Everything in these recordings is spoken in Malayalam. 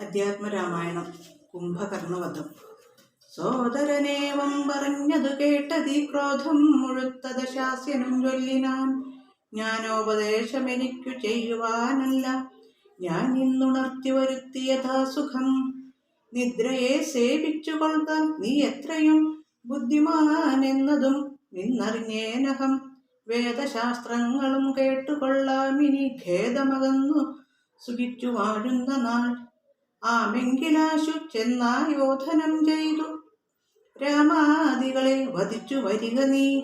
അധ്യാത്മരാമായണം കുംഭകർണവധം സോദരനേവം പറഞ്ഞതു കേട്ടതീ ക്രോധം മുഴുത്തത ശാസ്യനും ചൊല്ലിനാൻ ജ്ഞാനോപദേശമെനിക്കു ചെയ്യുവാനല്ല. ഞാൻ ഇന്നുണർത്തി വരുത്തിയഥാ സുഖം നിദ്രയെ സേവിച്ചുകൊള്ളുക നീ എത്രയും ബുദ്ധിമാൻ എന്നതും നിന്നറിഞ്ഞേനഹം. വേദശാസ്ത്രങ്ങളും കേട്ടുകൊള്ളാമിനി ഖേദമകന്നു സുഖിച്ചു വാഴുന്ന നാൾ. ആമെങ്കിലാശു ചെന്നായോധനം ചെയ്തു. രാമാദികളെ വധിച്ചു വരിക നീ.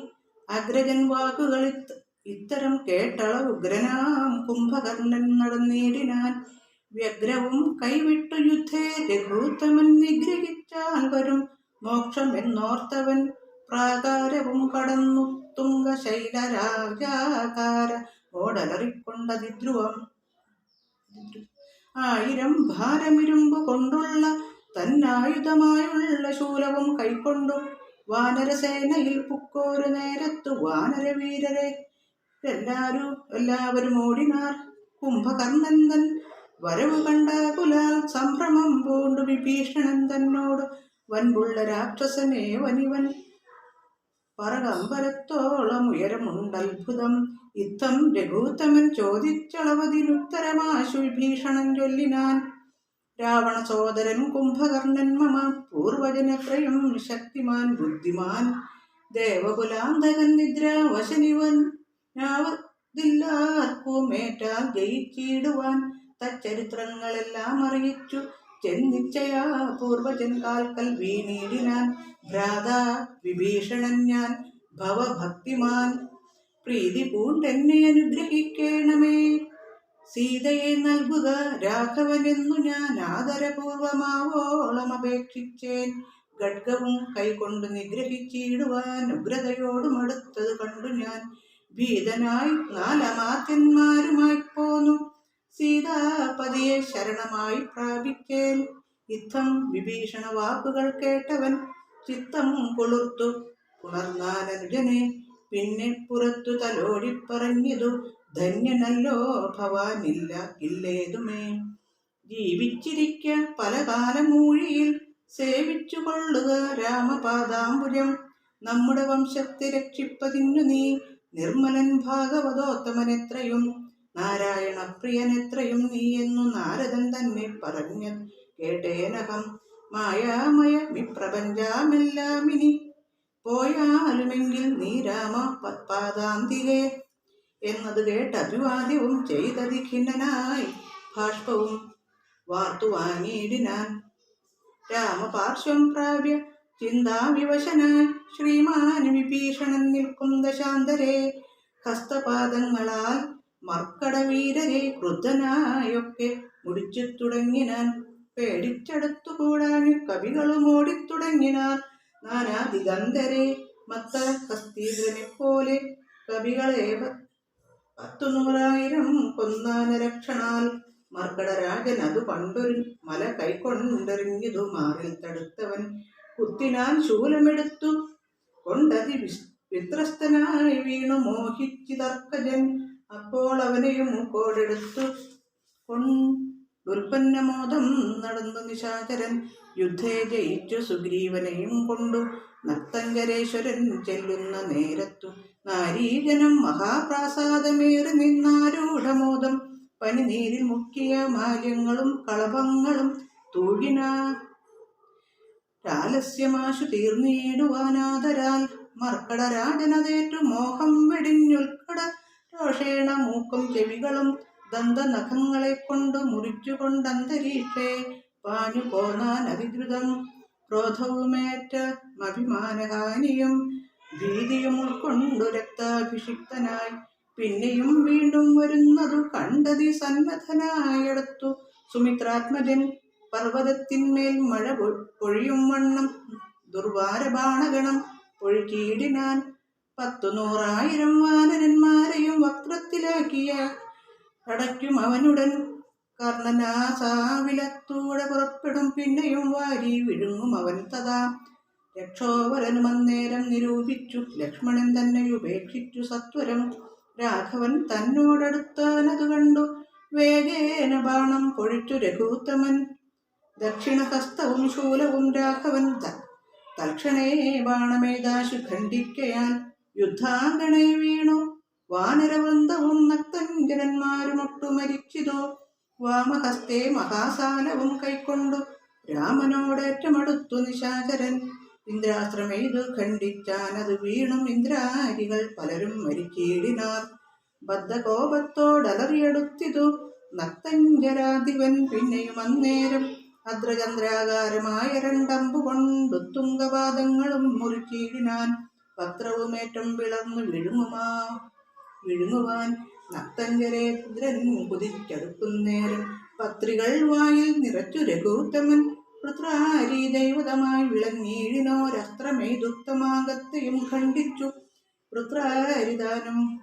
അഗ്രജൻ വാക്കുകൾ ഇത്ത- ഇത്തരം കേട്ടള ഉഗ്രനാം കുംഭകർണൻ നടന്നേടിനാൻ വ്യഗ്രവും കൈവിട്ടു യുദ്ധേ രഘൂത്തമൻ നിഗ്രഹിച്ചാൽ വരും. മോക്ഷം എന്നോർത്തവൻ പ്രാകാരവും കടന്നു. തുംഗശൈലരാജാകാര ഓടലറിക്കൊണ്ടതിധ്രുവം ആയിരം ഭാരമിരുമ്പ് കൊണ്ടുള്ള തന്നായുധമായുള്ള ശൂലവും കൈക്കൊണ്ടു വാനരസേനയിൽ പുക്കോരു നേരത്തു വാനരവീരരെ. എല്ലാരും എല്ലാവരും ഓടിനാർ. കുംഭകർണന്തൻ വരവ് കണ്ടാകുലാൽ സംഭ്രമം പൂണ്ടു വിഭീഷണൻ തന്നോട് വൻപുള്ള രാക്ഷസനെ വനിവൻ പറകമ്പരത്തോളം ഉയരമുണ്ടത്ഭുതം യുദ്ധം രഘൂത്തമൻ ചോദിച്ചളവതിനുത്തരമാശു ഭീഷണൻ ചൊല്ലിനാൻ. രാവണ സോദരൻ കുംഭകർണൻ മമ പൂർവജനത്രയും ശക്തിമാൻ ബുദ്ധിമാൻ. ദേവകുലാന്തകൻ നിദ്ര വശനിവൻ ാർക്കുമേറ്റാൽ ജയിച്ചിടുവാൻ. തച്ചരിത്രങ്ങളെല്ലാം അറിയിച്ചു ചെന്നിച്ചയാ പൂർവജൻ കാൽക്കൽ വീണീടിനാൻ. ഭ്രാത വിഭീഷണൻ ഞാൻ ഭവഭക്തിമാൻ. പ്രീതി പൂണ്ടെന്നെ അനുഗ്രഹിക്കണമേ. സീതയെ നൽകുക രാഘവനെന്നു ഞാൻ ആദരപൂർവമാവോളം അപേക്ഷിച്ചേൻ. ഖഡ്ഗവും കൈകൊണ്ട് നിഗ്രഹിച്ചിടുവാൻ ഉഗ്രതയോടും അടുത്തത് കണ്ടു ഞാൻ. ഭീതനായി നാലമാത്യന്മാരുമായി പോന്നു. സീതാപതിയെ ശരണമായി പ്രാപിക്കേൻ. യുദ്ധം വിഭീഷണ വാക്കുകൾ കേട്ടവൻ ചിത്തം കൊളുർത്തു. പുണർന്നാനനുജനെ പിന്നെ പുറത്തു തലോടി പറഞ്ഞതു ധന്യനല്ലോ ഭവാനില്ല ഇല്ലേതുമേ. ജീവിച്ചിരിക്ക പല കാലമൂഴിയിൽ സേവിച്ചു കൊള്ളുക രാമപാദാംബുജം. നമ്മുടെ വംശത്തെ രക്ഷിപ്പതിന്നു നീ നിർമ്മലൻ ഭാഗവതോത്തമനെത്രയും. നാരായണ പ്രിയനെത്രയും നീ എന്നു നാരദൻ തന്നെ പറഞ്ഞ കേട്ടേനകം മായാമയ വിപ്രപഞ്ചാമെല്ലാം ഇനി പോയാലുമെങ്കിൽ നീ രാമ പത്പാദാന്തികെ എന്നത് കേട്ട് അഭിവാദ്യവും ചെയ്തതി ഖിന്നനായി. ബാഷ്പവും വാർത്തു വാങ്ങിയിടിനാൻ. രാമപാർശ്വം പ്രാപ്യ ചിന്താവിവശനായി ശ്രീമാൻ വിഭീഷണൻ നിൽക്കും ദശാന്തരെ. ഹസ്തപാദങ്ങളാൽ മർക്കടവീരരെ ക്രുദ്ധനായൊക്കെ മുടിച്ചു തുടങ്ങിനാൻ. പേടിച്ചെടുത്തുകൂടാൻ കവികളും ഓടിത്തുടങ്ങിനാർ നാനാ ദിഗന്ധരെ മത്ത പോലെ കവികളെ പത്തു നൂറായിരം കൊന്നാനരക്ഷണാൽ മർക്കടരാജൻ അത് പണ്ടൊരു മല കൈക്കൊണ്ടെറിഞ്ഞതു മാറിൽ തടുത്തവൻ കുത്തിനാൻ ശൂലമെടുത്തു കൊണ്ടതി വിത്രസ്തനായി വീണു മോഹിച്ചു തർക്കജൻ അപ്പോൾ അവനെയും മൂക്കോടെടുത്തു. കൊണ്ടുൽപ്പന്നമോദം നടന്നു നിശാചരൻ യുദ്ധേ ജയിച്ചു സുഗ്രീവനെയും കൊണ്ടു നർത്തങ്കരേശ്വരൻ ചെല്ലുന്ന നേരത്തു നാരീജനം മഹാപ്രാസാദമേറി നിന്നാരൂഢമോദം. പനിനീരിൽ മുക്കിയ മാല്യങ്ങളും കളഭങ്ങളും തൂഴിന ലാലസ്യമാശു തീർന്നിടുവാനാദരാൽ മർക്കട രാജനതേറ്റു മോഹം വെടിഞ്ഞുൾക്കട രോഷേണ മൂക്കും ചെവികളും ദന്തനഖങ്ങളെ കൊണ്ട് മുറിച്ചുകൊണ്ടന്തരീക്ഷേ. പാഞ്ഞു പോന്നാൻ അതിദ്രുതം ക്രോധവുമേറ്റ അഭിമാനഹാനിയും ഭീതിയും ഉൾക്കൊണ്ടു രക്താഭിഷിക്തനായി പിന്നെയും വീണ്ടും വരുന്നതു കണ്ടതി സന്നദ്ധനായടത്തു. സുമിത്രാത്മജൻ പർവതത്തിന്മേൽ മഴ പൊഴിയും വണ്ണം ദുർവാരബാണഗണം ഒഴുകിയിടിനാൻ പത്തു നൂറായിരം വാനരന്മാരെയും വക്രത്തിലാക്കിയ അടയ്ക്കും അവനുടൻ കർണനാസാവിലത്തൂടെ പുറപ്പെടും. പിന്നെയും വാരി വിഴുങ്ങും അവൻ തഥാ. രക്ഷോവരനും അന്നേരം നിരൂപിച്ചു. ലക്ഷ്മണൻ തന്നെ ഉപേക്ഷിച്ചു സത്വരം. രാഘവൻ തന്നോടടുത്താനത് കണ്ടു. വേഗേന ബാണം പൊഴിച്ചു രഘൂത്തമൻ. ദക്ഷിണഹസ്തവും ശൂലവും രാഘവൻ തൽക്ഷണേ ബാണമേതാശു ഖണ്ഡിക്കയാൽ യുദ്ധാങ്കണേ വീണു. വാനരവൃന്ദവും നക്തഞ്ജനന്മാരുമൊട്ടു മരിച്ചിതോ. വാമഹസ്തേ മഹാസാലവും കൈക്കൊണ്ടു രാമനോടേറ്റമടുത്തു നിശാചരൻ. ഇന്ദ്രാസ്ത്രമെയ്തു ഖണ്ഡിച്ചാനത് വീണും ഇന്ദ്രാരികൾ പലരും മരിച്ചീടിനാർ ബദ്ധകോപത്തോടലറിയെടുത്തിതു നക്തഞ്ജരാധിപൻ പിന്നെയും അന്നേരം അദ്രചന്ദ്രാകാരമായ രണ്ടമ്പു കൊണ്ടു തുങ്കപാദങ്ങളും മുറിച്ചീടിനാൻ പത്രവുമേറ്റം വിളർന്നു വിഴുങ്ങുമാ വിഴുങ്ങുവാൻ നക്തഞ്ജരെ കുതിരൻ കുതിച്ചടുക്കുന്നേരം പത്രികൾ വായിൽ നിറച്ചു രഘുത്തമൻ. പൃത്രാരി ദൈവതമായി വിളഞ്ഞീഴിനോരസ്ത്രമേതുത്തമാകത്തെയും ഖണ്ഡിച്ചു. പൃത്രാരിദാനം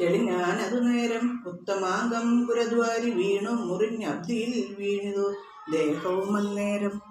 തെളിഞ്ഞാനതു നേരം ഉത്തമാകം പുരദ്വാരി വീണു മുറിഞ്ഞബ്ദിയിൽ വീണിതു. ദേഹവും അന്നേരം